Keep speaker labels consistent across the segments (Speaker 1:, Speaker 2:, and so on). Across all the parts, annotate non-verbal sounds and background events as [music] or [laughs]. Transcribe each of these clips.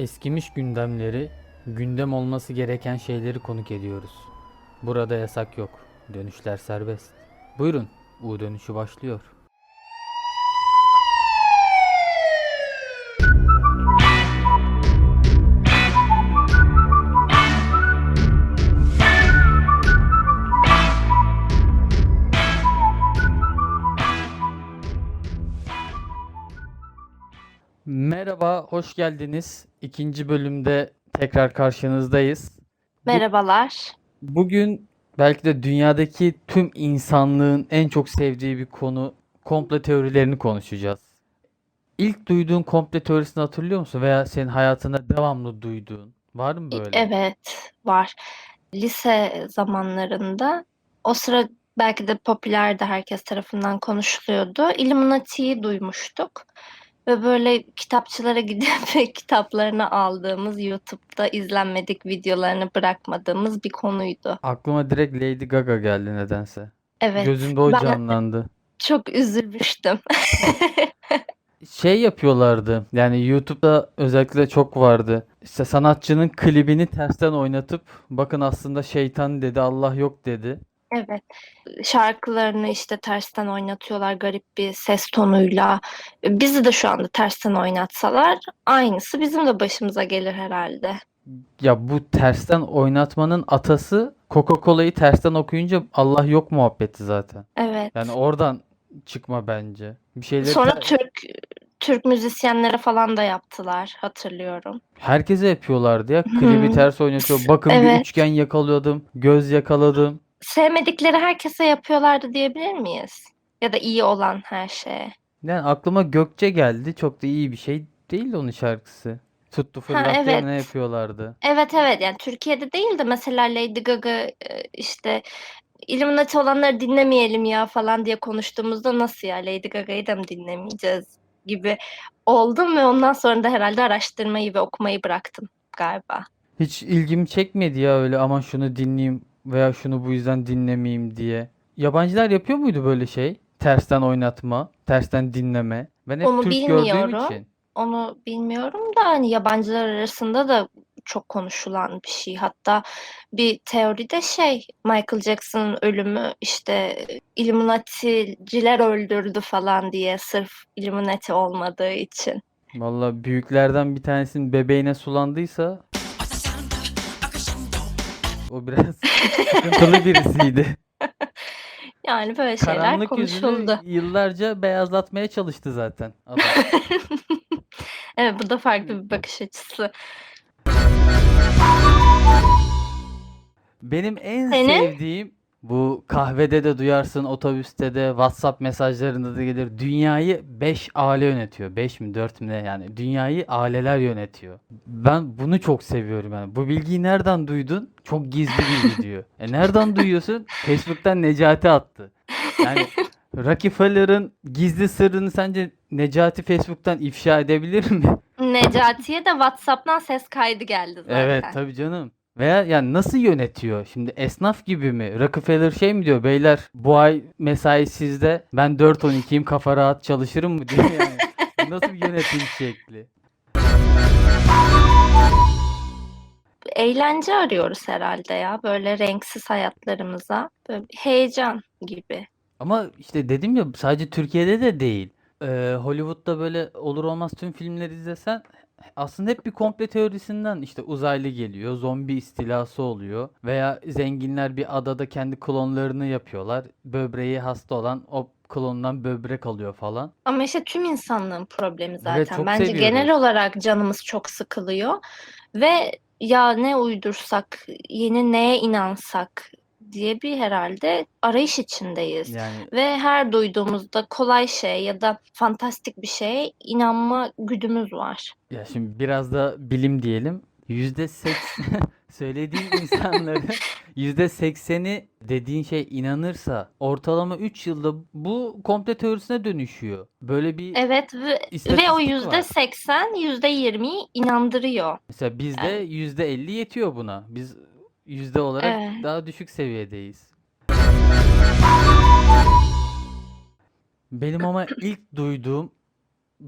Speaker 1: Eskimiş gündemleri, gündem olması gereken şeyleri konuk ediyoruz. Burada yasak yok. Dönüşler serbest. Buyurun, U dönüşü başlıyor. Merhaba, hoş geldiniz. İkinci bölümde tekrar karşınızdayız.
Speaker 2: Merhabalar.
Speaker 1: Bugün belki de dünyadaki tüm insanlığın en çok sevdiği bir konu komple teorilerini konuşacağız. İlk duyduğun komple teorisini hatırlıyor musun? Veya senin hayatında devamlı duyduğun. Var mı böyle?
Speaker 2: Evet, var. Lise zamanlarında o sıra belki de popülerdi, herkes tarafından konuşuluyordu. Illuminati'yi duymuştuk ve böyle kitapçılara gidip [laughs] kitaplarını aldığımız, YouTube'da izlenmedik videolarını bırakmadığımız bir konuydu.
Speaker 1: Aklıma direkt Lady Gaga geldi nedense.
Speaker 2: Evet,
Speaker 1: Gözümde o
Speaker 2: ben
Speaker 1: canlandı.
Speaker 2: çok üzülmüştüm. [laughs]
Speaker 1: Şey yapıyorlardı. Yani YouTube'da özellikle çok vardı. İşte sanatçının klibini tersten oynatıp bakın aslında şeytan dedi, Allah yok dedi.
Speaker 2: Evet. Şarkılarını işte tersten oynatıyorlar garip bir ses tonuyla. Bizi de şu anda tersten oynatsalar aynısı bizim de başımıza gelir herhalde.
Speaker 1: Ya bu tersten oynatmanın atası Coca-Cola'yı tersten okuyunca Allah yok muhabbeti zaten.
Speaker 2: Evet.
Speaker 1: Yani oradan çıkma bence. Bir şeyleri
Speaker 2: Sonra
Speaker 1: ter-
Speaker 2: Türk Türk müzisyenlere falan da yaptılar hatırlıyorum.
Speaker 1: herkese yapıyorlardı ya. Klibi ters oynatıyor. Bakın bir
Speaker 2: Evet.
Speaker 1: üçgen yakalıyordum. Göz yakaladım.
Speaker 2: Sevmedikleri herkese yapıyorlardı diyebilir miyiz? Ya da iyi olan her şeye.
Speaker 1: Yani aklıma Gökçe geldi. Çok da iyi bir şey değil onun şarkısı. Tuttu fırlattı
Speaker 2: evet.
Speaker 1: ne yapıyorlardı.
Speaker 2: Evet evet yani Türkiye'de değil de mesela Lady Gaga e, işte Illuminati olanları dinlemeyelim ya falan diye konuştuğumuzda nasıl ya Lady Gaga'yı da mı dinlemeyeceğiz gibi oldum ve ondan sonra da herhalde araştırmayı ve okumayı bıraktım galiba.
Speaker 1: Hiç ilgimi çekmedi ya öyle aman şunu dinleyeyim veya şunu bu yüzden dinlemeyeyim diye. Yabancılar yapıyor muydu böyle şey? Tersten oynatma, tersten dinleme. Ben hep
Speaker 2: Onu
Speaker 1: Türk gördüğüm
Speaker 2: bilmiyorum.
Speaker 1: için.
Speaker 2: Onu bilmiyorum da hani yabancılar arasında da çok konuşulan bir şey. Hatta bir teoride şey Michael Jackson'ın ölümü işte Illuminati'ciler öldürdü falan diye sırf Illuminati olmadığı için.
Speaker 1: Valla büyüklerden bir tanesinin bebeğine sulandıysa o biraz [laughs] sıkıntılı birisiydi. [laughs]
Speaker 2: Yani böyle şeyler
Speaker 1: Karanlık yüzünü
Speaker 2: konuşuldu.
Speaker 1: yıllarca beyazlatmaya çalıştı zaten adam. [laughs]
Speaker 2: Evet bu da farklı bir bakış açısı.
Speaker 1: Benim en
Speaker 2: Senin?
Speaker 1: sevdiğim bu kahvede de duyarsın, otobüste de, WhatsApp mesajlarında da gelir. Dünyayı 5 aile yönetiyor. 5 mi 4 mi ne yani. Dünyayı aileler yönetiyor. Ben bunu çok seviyorum yani. Bu bilgiyi nereden duydun? Çok gizli bilgi diyor. E nereden duyuyorsun? Facebook'tan Necati attı. Yani Rockefeller'ın gizli sırrını sence Necati Facebook'tan ifşa edebilir mi?
Speaker 2: Necati'ye de WhatsApp'tan ses kaydı geldi
Speaker 1: Evet
Speaker 2: zaten.
Speaker 1: tabii canım. Veya yani nasıl yönetiyor? Şimdi esnaf gibi mi? Rockefeller şey mi diyor? Beyler bu ay mesai sizde. Ben 4-12'yim kafa rahat çalışırım mı diyor yani. Bu Nasıl bir yönetim şekli?
Speaker 2: Eğlence arıyoruz herhalde ya böyle renksiz hayatlarımıza. Böyle bir heyecan gibi.
Speaker 1: Ama işte dedim ya sadece Türkiye'de de değil. Ee, Hollywood'da böyle olur olmaz tüm filmleri izlesen aslında hep bir komple teorisinden işte uzaylı geliyor, zombi istilası oluyor veya zenginler bir adada kendi klonlarını yapıyorlar. Böbreği hasta olan o klondan böbrek alıyor falan.
Speaker 2: Ama işte tüm insanlığın problemi
Speaker 1: Evet
Speaker 2: zaten.
Speaker 1: çok
Speaker 2: Bence genel
Speaker 1: seviyoruz.
Speaker 2: olarak canımız çok sıkılıyor ve ya ne uydursak, yeni neye inansak diye bir herhalde arayış içindeyiz.
Speaker 1: Yani
Speaker 2: Ve her duyduğumuzda kolay şey ya da fantastik bir şeye inanma güdümüz var.
Speaker 1: ya şimdi biraz da bilim diyelim. Yüzde seksen [laughs] söylediğin insanların yüzde sekseni dediğin şey inanırsa ortalama 3 yılda bu komple teorisine dönüşüyor. Böyle bir
Speaker 2: Evet ve, ve o yüzde seksen, yüzde yirmiyi inandırıyor.
Speaker 1: Mesela bizde yüzde 50 yetiyor buna. Biz yüzde olarak
Speaker 2: evet.
Speaker 1: daha düşük seviyedeyiz. Benim ama [clears throat] ilk duyduğum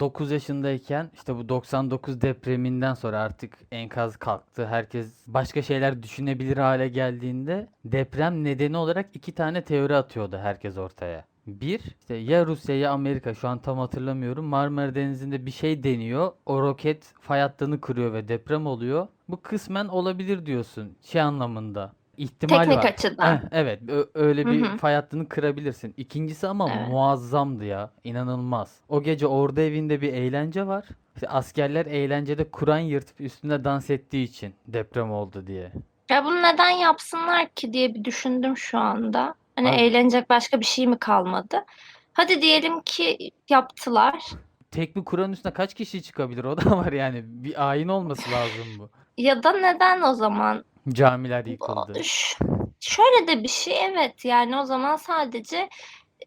Speaker 1: 9 yaşındayken işte bu 99 depreminden sonra artık enkaz kalktı. Herkes başka şeyler düşünebilir hale geldiğinde deprem nedeni olarak iki tane teori atıyordu herkes ortaya. Bir, işte ya Rusya ya Amerika şu an tam hatırlamıyorum. Marmara Denizi'nde bir şey deniyor. O roket fay hattını kırıyor ve deprem oluyor. Bu kısmen olabilir diyorsun şey anlamında. İhtimal
Speaker 2: Teknik
Speaker 1: var.
Speaker 2: açıdan.
Speaker 1: Heh, evet öyle bir
Speaker 2: hı.
Speaker 1: fay hattını kırabilirsin. İkincisi ama
Speaker 2: Evet.
Speaker 1: muazzamdı ya. inanılmaz. O gece orada evinde bir eğlence var. İşte askerler eğlencede Kur'an yırtıp üstünde dans ettiği için deprem oldu diye.
Speaker 2: Ya bunu neden yapsınlar ki diye bir düşündüm şu anda. Hani
Speaker 1: Abi-
Speaker 2: eğlenecek başka bir şey mi kalmadı? Hadi diyelim ki yaptılar.
Speaker 1: Tek bir Kur'an üstüne kaç kişi çıkabilir? O da [laughs] var yani. Bir ayin olması lazım bu.
Speaker 2: Ya da neden o zaman
Speaker 1: Camiler yıkıldı.
Speaker 2: Ş- şöyle de bir şey evet yani o zaman sadece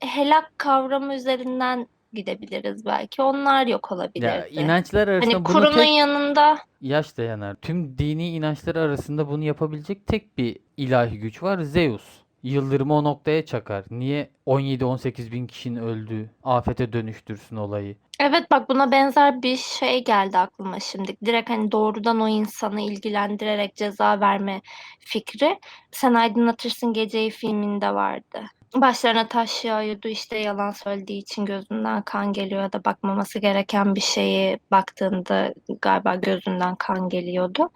Speaker 2: helak kavramı üzerinden gidebiliriz belki. Onlar yok
Speaker 1: Ya
Speaker 2: olabilirdi.
Speaker 1: inançlar arasında
Speaker 2: Hani
Speaker 1: bunu
Speaker 2: kurunun
Speaker 1: tek
Speaker 2: yanında
Speaker 1: yaş dayanar. Tüm dini inançlar arasında bunu yapabilecek tek bir ilahi güç var. Zeus. Yıldırımı o noktaya çakar. Niye 17-18 bin kişinin öldüğü afete dönüştürsün olayı?
Speaker 2: Evet bak buna benzer bir şey geldi aklıma şimdi. Direkt hani doğrudan o insanı ilgilendirerek ceza verme fikri. Sen Aydınlatırsın Geceyi filminde vardı. Başlarına taş yağıyordu işte yalan söylediği için gözünden kan geliyor ya da bakmaması gereken bir şeyi baktığında galiba gözünden kan geliyordu.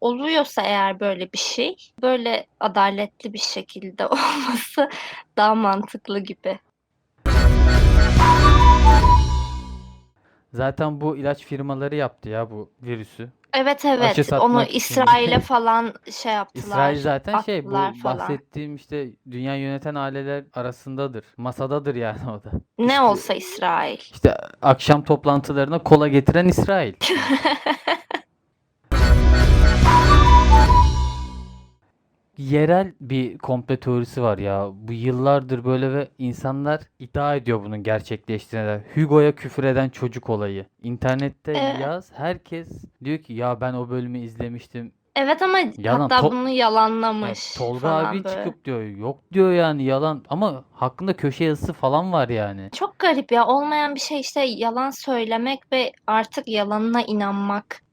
Speaker 2: Oluyorsa eğer böyle bir şey, böyle adaletli bir şekilde [laughs] olması daha mantıklı gibi.
Speaker 1: Zaten bu ilaç firmaları yaptı ya bu virüsü.
Speaker 2: Evet evet onu
Speaker 1: için.
Speaker 2: İsrail'e [laughs] falan şey yaptılar.
Speaker 1: İsrail zaten şey bu
Speaker 2: falan.
Speaker 1: bahsettiğim işte dünya yöneten aileler arasındadır. Masadadır yani o da.
Speaker 2: Ne olsa İsrail.
Speaker 1: İşte akşam toplantılarına kola getiren İsrail. [laughs] Yerel bir komplo teorisi var ya. Bu yıllardır böyle ve insanlar iddia ediyor bunun gerçekleştiğine. Hugo'ya küfür eden çocuk olayı. İnternette
Speaker 2: Evet.
Speaker 1: yaz herkes diyor ki ya ben o bölümü izlemiştim.
Speaker 2: Evet ama
Speaker 1: Yalan.
Speaker 2: hatta
Speaker 1: To-
Speaker 2: bunu
Speaker 1: Ya
Speaker 2: yalanlamış
Speaker 1: Tolga
Speaker 2: falan
Speaker 1: abi
Speaker 2: böyle.
Speaker 1: çıkıp diyor yok diyor yani yalan ama hakkında köşe yazısı falan var yani.
Speaker 2: Çok garip ya olmayan bir şey işte yalan söylemek ve artık yalanına inanmak.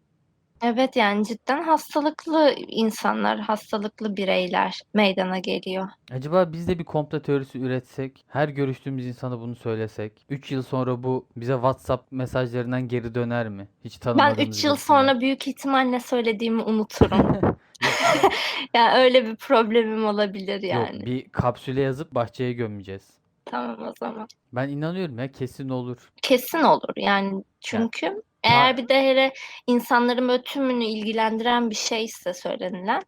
Speaker 2: Evet yani cidden hastalıklı insanlar, hastalıklı bireyler meydana geliyor.
Speaker 1: Acaba biz de bir komplo teorisi üretsek, her görüştüğümüz insana bunu söylesek, 3 yıl sonra bu bize WhatsApp mesajlarından geri döner mi? Hiç
Speaker 2: Ben
Speaker 1: tanımadığımız
Speaker 2: 3 yıl
Speaker 1: birisinden.
Speaker 2: sonra büyük ihtimalle söylediğimi unuturum. [laughs] [laughs] Yani öyle bir problemim olabilir
Speaker 1: Yok,
Speaker 2: yani.
Speaker 1: bir kapsüle yazıp bahçeye gömeceğiz.
Speaker 2: Tamam o zaman.
Speaker 1: Ben inanıyorum ya kesin olur.
Speaker 2: Kesin olur yani çünkü eğer bir de hele insanların böyle tümünü ilgilendiren bir şeyse söylenilen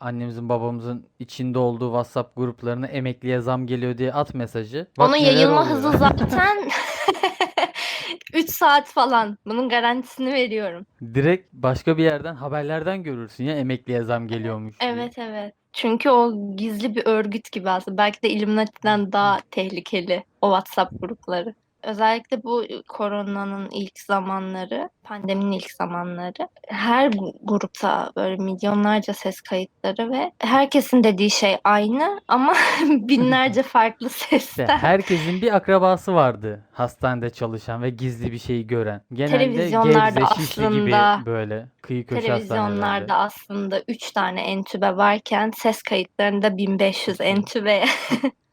Speaker 1: Annemizin babamızın içinde olduğu WhatsApp gruplarına emekliye zam geliyor diye at mesajı. Bak
Speaker 2: onun
Speaker 1: neler
Speaker 2: yayılma
Speaker 1: oluyor.
Speaker 2: hızı zaten [laughs] 3 saat falan. Bunun garantisini veriyorum.
Speaker 1: Direkt başka bir yerden haberlerden görürsün ya emekliye zam geliyormuş diye.
Speaker 2: Evet evet. Çünkü o gizli bir örgüt gibi aslında. Belki de Illuminati'den daha tehlikeli o WhatsApp grupları. Özellikle bu koronanın ilk zamanları, pandeminin ilk zamanları her grupta böyle milyonlarca ses kayıtları ve herkesin dediği şey aynı ama [laughs] binlerce farklı
Speaker 1: İşte
Speaker 2: sesten.
Speaker 1: herkesin bir akrabası vardı hastanede çalışan ve gizli bir şeyi gören. Genelde
Speaker 2: Televizyonlarda
Speaker 1: Gebze, Şişli gibi böyle kıyı köşe
Speaker 2: Televizyonlarda aslında 3 tane entübe varken ses kayıtlarında 1500 entübe. [laughs]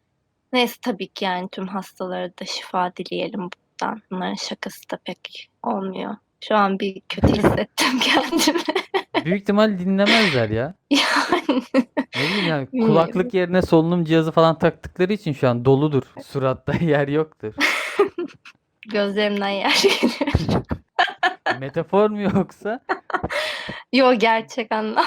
Speaker 2: Neyse tabii ki yani tüm hastalara da şifa dileyelim buradan. Bunların şakası da pek olmuyor. Şu an bir kötü hissettim [laughs] kendimi.
Speaker 1: Büyük ihtimal dinlemezler ya. [laughs]
Speaker 2: Yani
Speaker 1: Ne bileyim yani kulaklık yerine solunum cihazı falan taktıkları için şu an doludur. [laughs] Suratta yer yoktur.
Speaker 2: gözlerimden yer geliyor.
Speaker 1: Metafor mu yoksa?
Speaker 2: Yo gerçek anlam.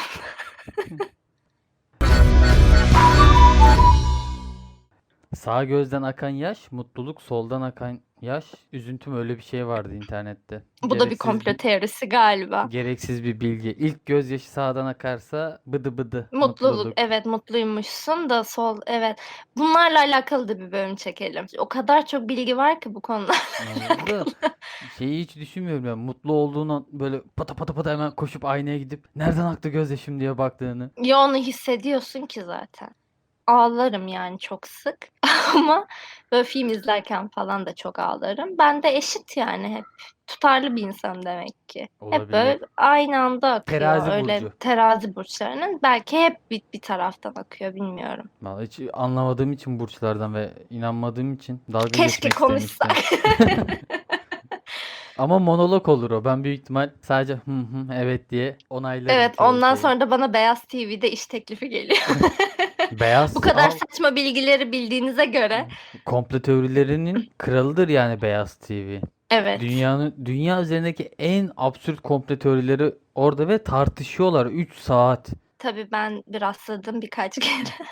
Speaker 1: Sağ gözden akan yaş, mutluluk soldan akan yaş, üzüntüm öyle bir şey vardı internette.
Speaker 2: Bu da bir
Speaker 1: Gereksiz
Speaker 2: komplo teorisi galiba.
Speaker 1: Gereksiz bir bilgi. İlk gözyaşı sağdan akarsa bıdı bıdı
Speaker 2: Mutluluk, evet mutluymuşsun da sol, evet. Bunlarla alakalı da bir bölüm çekelim. O kadar çok bilgi var ki bu konuda.
Speaker 1: Anladın? [laughs] Şeyi hiç düşünmüyorum ya. Mutlu olduğunu böyle pata pata pata hemen koşup aynaya gidip nereden aktı gözyaşım diye baktığını.
Speaker 2: Ya onu hissediyorsun ki zaten. Ağlarım yani çok sık. [laughs] Ama böyle film izlerken falan da çok ağlarım. Ben de eşit yani hep. Tutarlı bir insanım demek ki. Hep
Speaker 1: Olabilir.
Speaker 2: böyle aynı anda akıyor.
Speaker 1: Terazi
Speaker 2: Öyle
Speaker 1: burcu.
Speaker 2: terazi burçlarının. Belki hep bir, bir taraftan akıyor bilmiyorum.
Speaker 1: Vallahi hiç anlamadığım için burçlardan ve inanmadığım için dalga
Speaker 2: Keşke
Speaker 1: geçmek
Speaker 2: konuşsak.
Speaker 1: istemiştim. [laughs] Ama monolog olur o. Ben büyük ihtimal sadece hı hı evet diye onaylarım
Speaker 2: Evet
Speaker 1: çoğu
Speaker 2: ondan
Speaker 1: şeyi.
Speaker 2: sonra da bana Beyaz TV'de iş teklifi geliyor. [laughs]
Speaker 1: Beyaz
Speaker 2: Bu kadar
Speaker 1: Al-
Speaker 2: saçma bilgileri bildiğinize göre.
Speaker 1: komplo teorilerinin kralıdır yani Beyaz TV.
Speaker 2: Evet.
Speaker 1: Dünyanın dünya üzerindeki en absürt komplo teorileri orada ve tartışıyorlar 3 saat.
Speaker 2: Tabii ben bir rastladım birkaç kere. [laughs]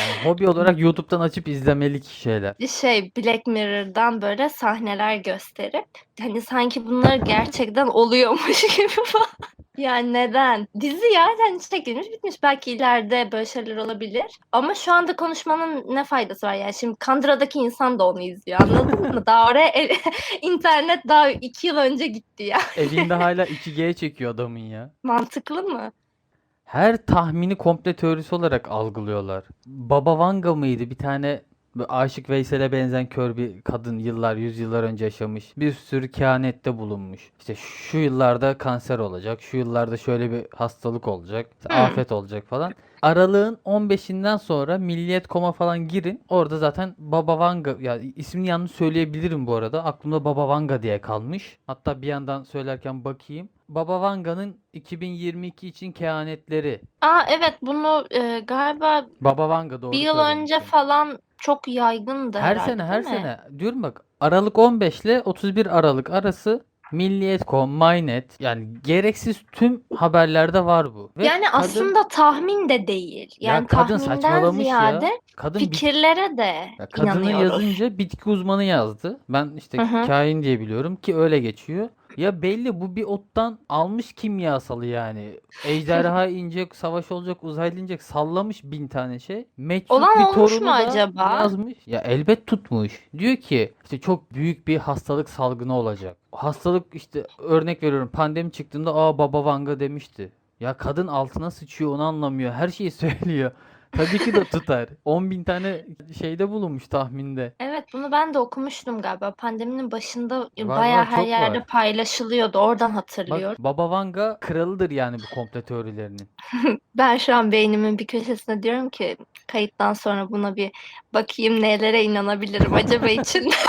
Speaker 1: Yani hobi olarak YouTube'dan açıp izlemelik şeyler.
Speaker 2: Şey Black Mirror'dan böyle sahneler gösterip hani sanki bunlar gerçekten oluyormuş [laughs] gibi falan. Yani neden? Dizi ya hani çekilmiş bitmiş. Belki ileride böyle şeyler olabilir. Ama şu anda konuşmanın ne faydası var? Yani şimdi Kandıra'daki insan da onu izliyor. Anladın mı? [laughs] Daha oraya el- [laughs] internet daha iki yıl önce gitti ya.
Speaker 1: Evinde hala [laughs] 2G çekiyor adamın ya.
Speaker 2: Mantıklı mı?
Speaker 1: Her tahmini komple teorisi olarak algılıyorlar. Baba Vanga mıydı? Bir tane Aşık Veysel'e benzeyen kör bir kadın yıllar, yüzyıllar önce yaşamış. Bir sürü kehanette bulunmuş. İşte şu yıllarda kanser olacak, şu yıllarda şöyle bir hastalık olacak, işte
Speaker 2: Hmm.
Speaker 1: afet olacak falan. Aralığın 15'inden sonra Milliyet.com'a falan girin. Orada zaten Baba Vanga, ya ismini yanlış söyleyebilirim bu arada. Aklımda Baba Vanga diye kalmış. Hatta bir yandan söylerken bakayım. Baba Vanga'nın 2022 için kehanetleri.
Speaker 2: Aa evet bunu e, galiba
Speaker 1: Baba Vanga doğru
Speaker 2: bir yıl önce falan çok yaygındı
Speaker 1: Her
Speaker 2: herhalde
Speaker 1: sene her
Speaker 2: değil mi?
Speaker 1: sene diyorum bak Aralık 15 ile 31 Aralık arası Milliyet.com, Mynet yani gereksiz tüm haberlerde var bu. Ve
Speaker 2: Yani
Speaker 1: kadın,
Speaker 2: aslında tahmin de değil.
Speaker 1: ya
Speaker 2: Yani
Speaker 1: kadın
Speaker 2: tahminden
Speaker 1: saçmalamış
Speaker 2: ziyade
Speaker 1: ya. Kadın bit-
Speaker 2: fikirlere de
Speaker 1: ya kadını
Speaker 2: inanıyoruz.
Speaker 1: yazınca bitki uzmanı yazdı. Ben işte
Speaker 2: Hı hı.
Speaker 1: kain diye biliyorum ki öyle geçiyor. Ya belli bu bir ottan almış kimyasalı yani. Ejderha [laughs] inecek, savaş olacak, uzaylı inecek sallamış bin tane şey. Meçhul
Speaker 2: Olan
Speaker 1: bir
Speaker 2: olmuş mu
Speaker 1: da
Speaker 2: acaba?
Speaker 1: yazmış. Ya elbet tutmuş. Diyor ki işte çok büyük bir hastalık salgını olacak. Hastalık işte örnek veriyorum pandemi çıktığında aa Baba Vanga demişti. Ya kadın altına sıçıyor onu anlamıyor. Her şeyi [laughs] söylüyor. Tabii ki de tutar. 10 bin tane şeyde bulunmuş tahminde.
Speaker 2: Evet bunu ben de okumuştum galiba. Pandeminin başında bayağı
Speaker 1: var,
Speaker 2: her
Speaker 1: çok
Speaker 2: yerde
Speaker 1: var.
Speaker 2: paylaşılıyordu. Oradan
Speaker 1: Bak
Speaker 2: hatırlıyorum.
Speaker 1: Baba Vanga kralıdır yani bu komplo teorilerinin. [laughs]
Speaker 2: Ben şu an beynimin bir köşesinde diyorum ki kayıttan sonra buna bir bakayım nelere inanabilirim acaba için. [laughs]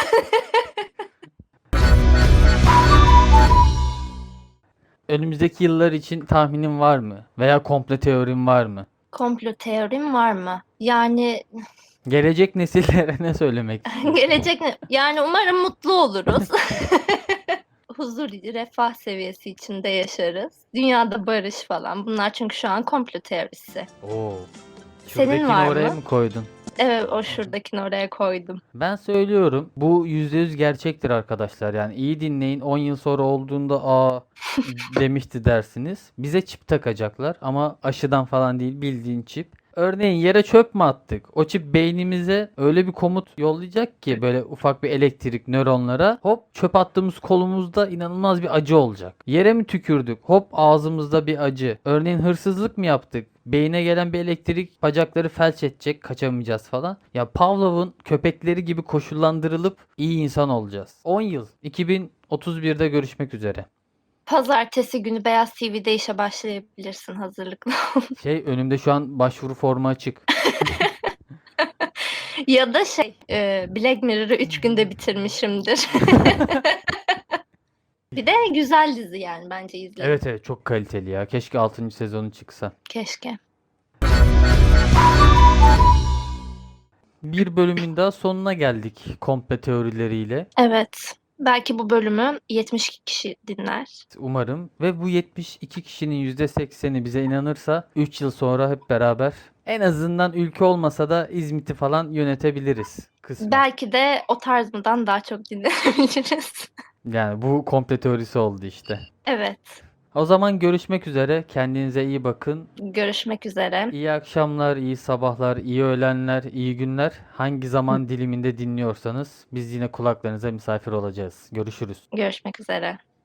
Speaker 1: Önümüzdeki yıllar için tahminin var mı? Veya komplo teorin var mı?
Speaker 2: Komplo teorim var mı? Yani
Speaker 1: Gelecek nesillere ne söylemek [laughs] istiyorsun?
Speaker 2: gelecek ne? Yani umarım mutlu oluruz. [laughs] Huzur, refah seviyesi içinde yaşarız. Dünyada barış falan. Bunlar çünkü şu an komplo teorisi.
Speaker 1: Oo.
Speaker 2: Senin
Speaker 1: Şuradakini
Speaker 2: var
Speaker 1: oraya
Speaker 2: mı?
Speaker 1: mı koydun?
Speaker 2: Evet o şuradakini oraya koydum.
Speaker 1: Ben söylüyorum. Bu %100 gerçektir arkadaşlar. Yani iyi dinleyin. 10 yıl sonra olduğunda aa [laughs] demişti dersiniz. Bize çip takacaklar ama aşıdan falan değil bildiğin çip. Örneğin yere çöp mü attık? O çip beynimize öyle bir komut yollayacak ki böyle ufak bir elektrik nöronlara. Hop çöp attığımız kolumuzda inanılmaz bir acı olacak. Yere mi tükürdük? Hop ağzımızda bir acı. Örneğin hırsızlık mı yaptık? Beyne gelen bir elektrik bacakları felç edecek, kaçamayacağız falan. Ya Pavlov'un köpekleri gibi koşullandırılıp iyi insan olacağız. 10 yıl 2031'de görüşmek üzere.
Speaker 2: Pazartesi günü Beyaz TV'de işe başlayabilirsin hazırlıklı ol. [laughs]
Speaker 1: Şey önümde şu an başvuru formu açık. [laughs]
Speaker 2: Ya da şey e, Black Mirror'ı 3 günde bitirmişimdir. [laughs] Bir de güzel dizi yani bence izle.
Speaker 1: Evet evet çok kaliteli ya. Keşke 6. sezonu çıksa.
Speaker 2: Keşke.
Speaker 1: Bir bölümün daha sonuna geldik komple teorileriyle.
Speaker 2: Evet. Belki bu bölümü 72 kişi dinler.
Speaker 1: Umarım ve bu 72 kişinin %80'i bize inanırsa 3 yıl sonra hep beraber en azından ülke olmasa da İzmit'i falan yönetebiliriz kısmen.
Speaker 2: Belki de o tarzından daha çok dinleyebiliriz.
Speaker 1: Yani bu komple teorisi oldu işte.
Speaker 2: Evet.
Speaker 1: O zaman görüşmek üzere. Kendinize iyi bakın.
Speaker 2: Görüşmek üzere.
Speaker 1: İyi akşamlar, iyi sabahlar, iyi öğlenler, iyi günler. Hangi zaman [laughs] diliminde dinliyorsanız biz yine kulaklarınıza misafir olacağız. Görüşürüz.
Speaker 2: Görüşmek üzere.